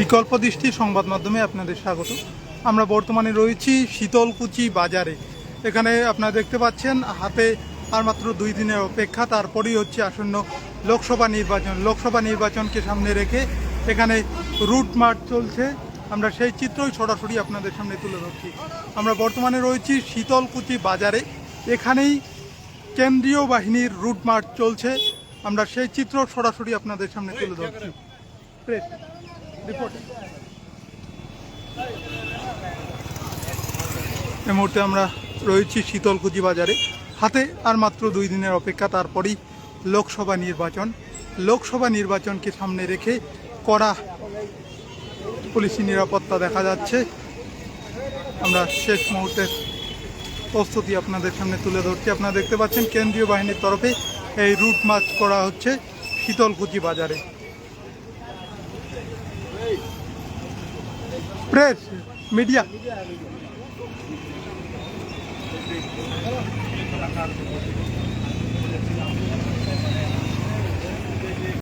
বিকল্প দৃষ্টি সংবাদ মাধ্যমে আপনাদের স্বাগত। আমরা বর্তমানে রয়েছি শীতলকুচি বাজারে। এখানে আপনারা দেখতে পাচ্ছেন, হাতে আর মাত্র দুই দিনের অপেক্ষা, তারপরেই হচ্ছে আসন্ন লোকসভা নির্বাচন। লোকসভা নির্বাচনকে সামনে রেখে এখানে রুট মার্চ চলছে। আমরা সেই চিত্রই সরাসরি আপনাদের সামনে তুলে ধরছি। আমরা বর্তমানে রয়েছি শীতলকুচি বাজারে। এখানেই কেন্দ্রীয় বাহিনীর রুট মার্চ চলছে। আমরা সেই চিত্র সরাসরি আপনাদের সামনে তুলে ধরছি। প্রেস। রিপোর্ট এই মুহূর্তে আমরা রয়েছি শীতলকুচি বাজারে। হাতে আর মাত্র দুই দিনের অপেক্ষা, তারপরেই লোকসভা নির্বাচন। লোকসভা নির্বাচনকে সামনে রেখে কড়া পুলিশি নিরাপত্তা দেখা যাচ্ছে। আমরা শেষ মুহূর্তের প্রস্তুতি আপনাদের সামনে তুলে ধরছি। আপনারা দেখতে পাচ্ছেন, কেন্দ্রীয় বাহিনীর তরফে এই রুট মার্চ করা হচ্ছে শীতলকুচি বাজারে। Press media.